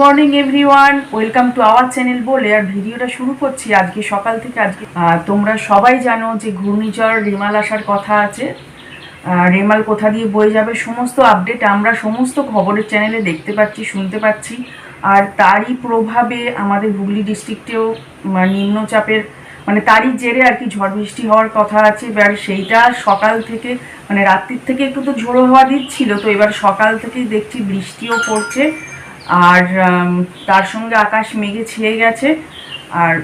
Morning, everyone. Welcome to our channel বলে আর ভিডিওটা শুরু করছি আজকে সকাল থেকে। আজকে তোমরা সবাই জানো যে ঘূর্ণিঝড় রেমাল আসার কথা আছে। রেমাল কোথা দিয়ে বয়ে যাবে সমস্ত আপডেট আমরা সমস্ত খবরের চ্যানেলে দেখতে পাচ্ছি, শুনতে পাচ্ছি। আর তারই প্রভাবে আমাদের হুগলি ডিস্ট্রিক্টেও নিম্নচাপের মানে তারই জেরে আর কি ঝড় বৃষ্টি হওয়ার কথা আছে। এবার সেইটা সকাল থেকে মানে রাত্রির থেকে একটু তো ঝোড়ো হওয়া দিচ্ছিল, তো এবার সকাল থেকেই দেখছি বৃষ্টিও পড়ছে। আর তার সঙ্গে আকাশ মেঘে ছেয়ে গেছে। আর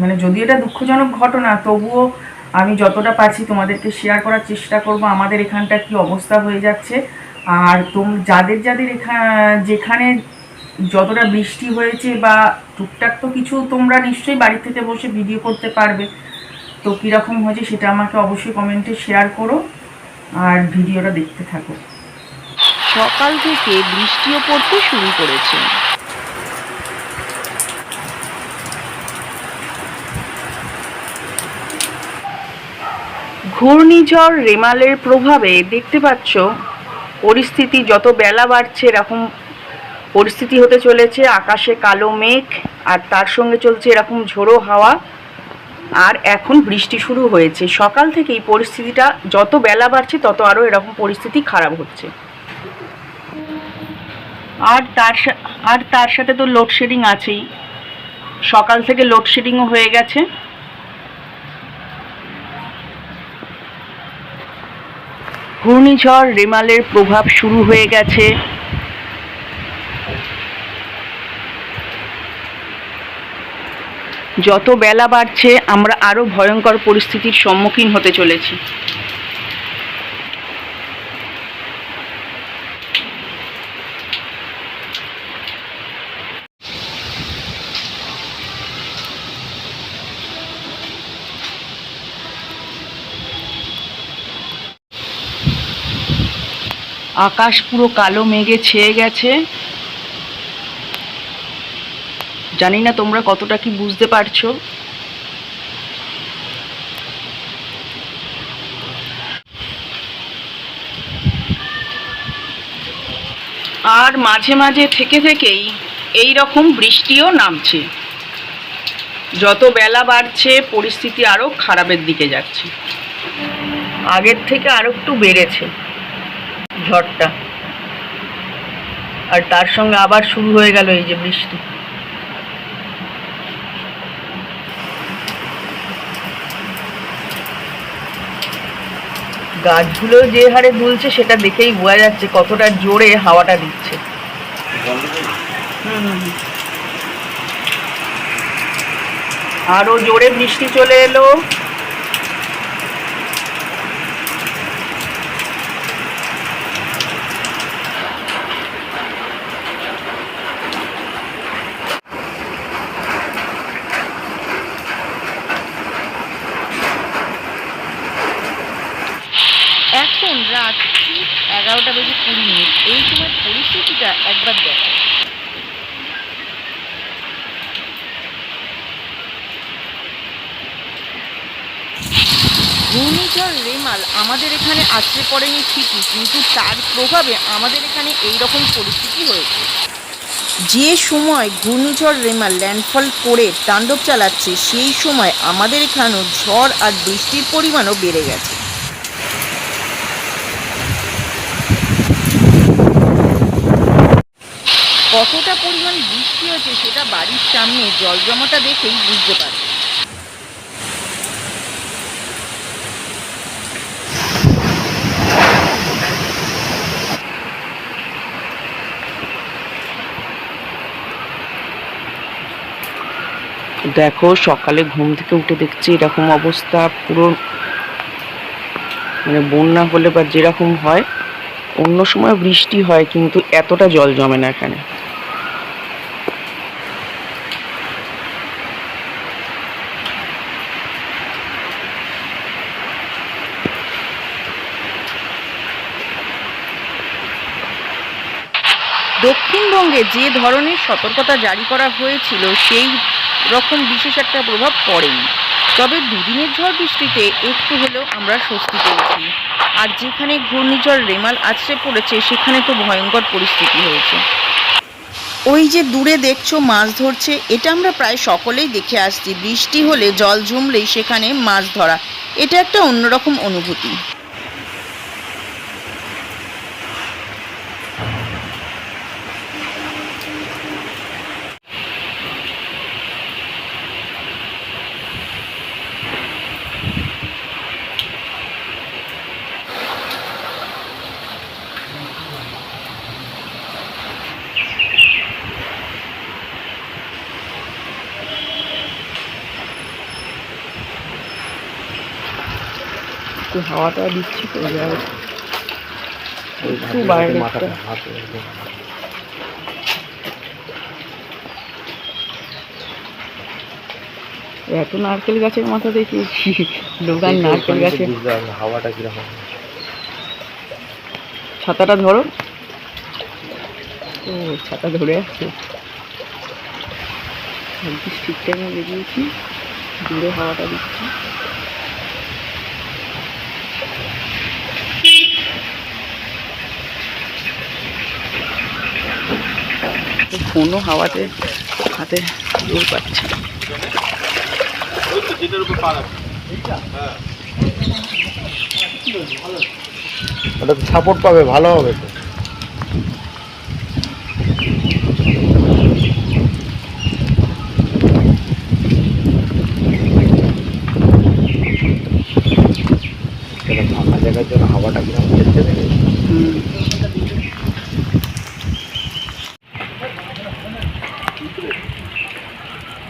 মানে যদি এটা দুঃখজনক ঘটনা, তবুও আমি যতটা পারছি তোমাদেরকে শেয়ার করার চেষ্টা করব। আমাদের এখানটা কি অবস্থা হয়ে যাচ্ছে? আর তোম, যাদের যাদের এখানে যেখানে যতটা বৃষ্টি হয়েছে বা টুকটাক তো কিছু তোমরা নিশ্চয়ই বাড়ি থেকে বসে ভিডিও করতে পারবে। তো কীরকম হয়েছে সেটা আমাকে অবশ্যই কমেন্টে শেয়ার করো। আর ভিডিওটা দেখতে থাকো। সকাল থেকে বৃষ্টিও পড়তে শুরু করেছে। ঘূর্ণিঝড় রেমালের প্রভাবে দেখতে পাচ্ছ, পরিস্থিতি যত বেলা বাড়ছে এরকম পরিস্থিতি হতে চলেছে, আকাশে কালো মেঘ আর তার সঙ্গে চলছে এরকম ঝোড়ো হাওয়া। আর এখন বৃষ্টি শুরু হয়েছে। সকাল থেকেই পরিস্থিতিটা যত বেলা বাড়ছে তত আরও এরকম পরিস্থিতি খারাপ হচ্ছে। আর তার আর তার সাথে তো লোডশেডিং আছেই। সকাল থেকে লোডশেডিংও হয়ে গেছে। ঘূর্ণিঝড়, রেমালের প্রভাব শুরু হয়ে গেছে। যত বেলা বাড়ছে, আমরা আরও ভয়ঙ্কর পরিস্থিতির সম্মুখীন হতে চলেছি। আকাশ পুরো কালো মেঘে ছেয়ে গেছে। জানি না তোমরা কতটা কি বুঝতে পারছ। আর মাঝে মাঝে থেকে থেকেই এই রকম বৃষ্টিও নামছে। যত বেলা বাড়ছে, পরিস্থিতি আরও খারাপের দিকে যাচ্ছে। আগের থেকে আরও একটু বেড়েছে। ঝড়টা। আর তার সঙ্গে আবার শুরু হয়ে গেল এই যে বৃষ্টি। গাছগুলো যে হারে দুলছে সেটা দেখেই বোঝা যাচ্ছে কতটা জোরে হাওয়াটা দিচ্ছে। আরও জোরে বৃষ্টি চলে এলো। সময় পরিস্থিতিটা একবার দেখো। ঘূর্ণিঝড় রেমাল আমাদের এখানে আছড়ে পড়েনি ঠিকই, কিন্তু তার প্রভাবে আমাদের এখানে এই রকম পরিস্থিতি হয়েছে। যে সময় ঘূর্ণিঝড় রেমাল ল্যান্ডফল করে তাণ্ডব চালাচ্ছে, সেই সময় আমাদের এখানেও ঝড় আর বৃষ্টির পরিমাণও বেড়ে গেছে। কতটা পরিমাণ বৃষ্টি হয়েছে সেটা বাড়ির সামনে জল জমাটা দেখেই বুঝতে পারবে। দেখো, সকালে ঘুম থেকে উঠে দেখছি এরকম অবস্থা, পুরো মানে বন্যা হলে বা যেরকম হয়, অন্য সময় বৃষ্টি হয়, কিন্তু এতটা জল জমে না এখানে। দক্ষিণবঙ্গে যে ধরনের সতর্কতা জারি করা হয়েছিল, সেই রকম বিশেষ একটা প্রভাব পড়েনি। তবে দুদিনের ঝড় বৃষ্টিতে একটু হলেও আমরা স্বস্তি পেয়েছি। আর যেখানে ঘূর্ণিঝড় রেমাল আছড়ে পড়েছে, সেখানে তো ভয়ঙ্কর পরিস্থিতি হয়েছে। ওই যে দূরে দেখছ মাছ ধরছে, এটা আমরা প্রায় সকলেই দেখে আসছি। বৃষ্টি হলে জল জমলেই সেখানে মাছ ধরা। এটা একটা অন্যরকম অনুভূতি। একটু হাওয়াটা দিচ্ছি তো একটু বাইরে। এত নারকেল গাছের মাথা দেখিয়েছি দোকান নারকেল গাছের। হাওয়াটা কীরকম। ছাতাটা ধরো। ও ছাতা ধরে আছে। ঠিক টাইমে বেরিয়েছি? দূরে হাওয়াটা দিচ্ছি। কোনো হাওয়াতে হাতে দূর পাচ্ছে। ওটা সাপোর্ট পাবে ভালো হবে তো এটা ফাঁকা জায়গার জন্য হাওয়াটা কীরকম চেষ্টা দেবে হুম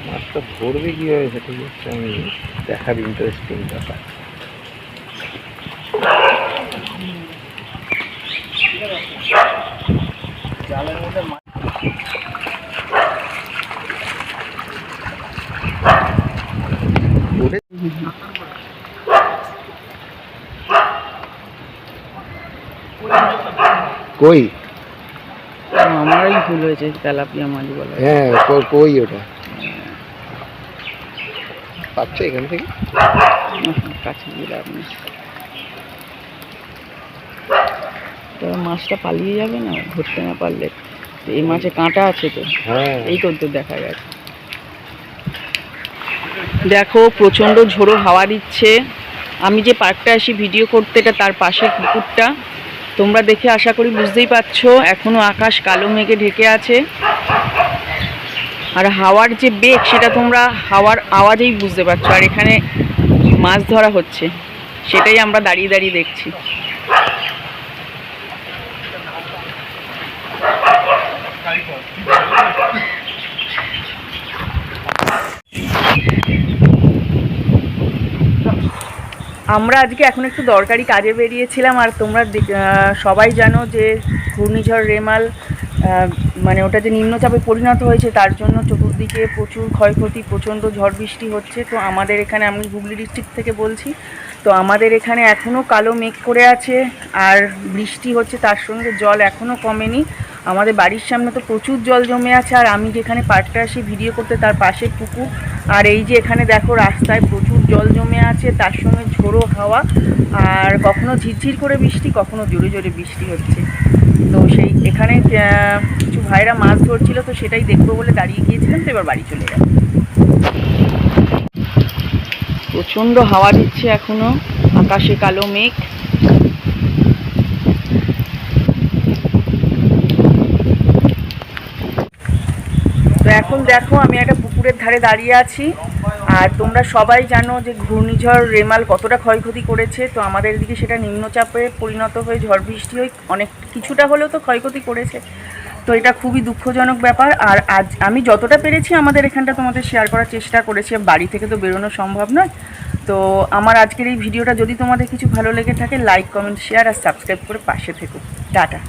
মাছটা ধরবে কীভাবে সেটা হচ্ছে আমি দেখার ইন্টারেস্টিং ব্যাপার। কই? ভুল হয়েছে তেলাপিয়া মাছ বলা। হ্যাঁ কই- কই ওটা? পাচ্ছ এখান থেকে? কাছে লাভ নেই। তো মাছটা পালিয়ে যাবে না? ধরতে না পারলে? এই মাছে কাঁটা আছে তো? হ্যাঁ। এই তো তো দেখা যাচ্ছে দেখো প্রচণ্ড ঝোড়ো হাওয়া দিচ্ছে। আমি যে পার্কটা আসি ভিডিও করতে এটা তার পাশে পুকুরটা। তোমরা দেখে আশা করি বুঝতেই পারছ এখনও আকাশ কালো মেঘে ঢেকে আছে। আর হাওয়ার যে বেগ, সেটা তোমরা হাওয়ার আওয়াজেই বুঝতে পারছ। আর এখানে মাছ ধরা হচ্ছে, সেটাই আমরা দাঁড়িয়ে দাঁড়িয়ে দেখছি। আমরা আজকে এখন একটু দরকারি কাজে বেরিয়েছিলাম আর তোমরা সবাই জানো যে ঘূর্ণিঝড় রেমাল মানে ওটা যে নিম্নচাপে পরিণত হয়েছে তার জন্য চতুর্দিকে প্রচুর ক্ষয়ক্ষতি, প্রচণ্ড ঝড় বৃষ্টি হচ্ছে। তো আমাদের এখানে, আমি হুগলি ডিস্ট্রিক্ট থেকে বলছি, তো আমাদের এখানে এখনও কালো মেঘ করে আছে আর বৃষ্টি হচ্ছে তার সঙ্গে জল এখনও কমেনি। আমাদের বাড়ির সামনে তো প্রচুর জল জমে আছে আর আমি যেখানে পার্কটা আসি, ভিডিও করতে তার পাশে পুকুর। আর এই যে এখানে দেখো রাস্তায় প্রচুর জল জমে আছে, তার সঙ্গে ঝোড়ো হাওয়া আর কখনো ঝিরঝির করে বৃষ্টি, কখনো জোরে জোরে বৃষ্টি হচ্ছে। তো সেই এখানে কিছু ভাইরা মাছ ধরছিল, তো সেটাই দেখব বলে দাঁড়িয়ে গিয়েছিলাম, তো এবার বাড়ি চলে যাব প্রচণ্ড হাওয়া দিচ্ছে এখনও, আকাশে কালো মেঘ। তো এখন দেখো, আমি একটা পুকুরের ধারে দাঁড়িয়ে আছি। আর তোমরা সবাই জানো যে ঘূর্ণিঝড় রেমাল কতটা ক্ষয়ক্ষতি করেছে, তো আমাদের এদিকে সেটা নিম্নচাপে পরিণত হয়ে ঝড় বৃষ্টি হয়ে অনেক কিছুটা হলেও তো ক্ষয়ক্ষতি করেছে। তো এটা খুবই দুঃখজনক ব্যাপার। আর আজ আমি যতটা পেরেছি আমাদের এখানটা তোমাদের শেয়ার করার চেষ্টা করেছি। বাড়ি থেকে তো বেরোনো সম্ভব নয়। তো আমার আজকের এই ভিডিওটা যদি তোমাদের কিছু ভালো লেগে থাকে লাইক কমেন্ট শেয়ার আর সাবস্ক্রাইব করে পাশে থেকো। টাটা।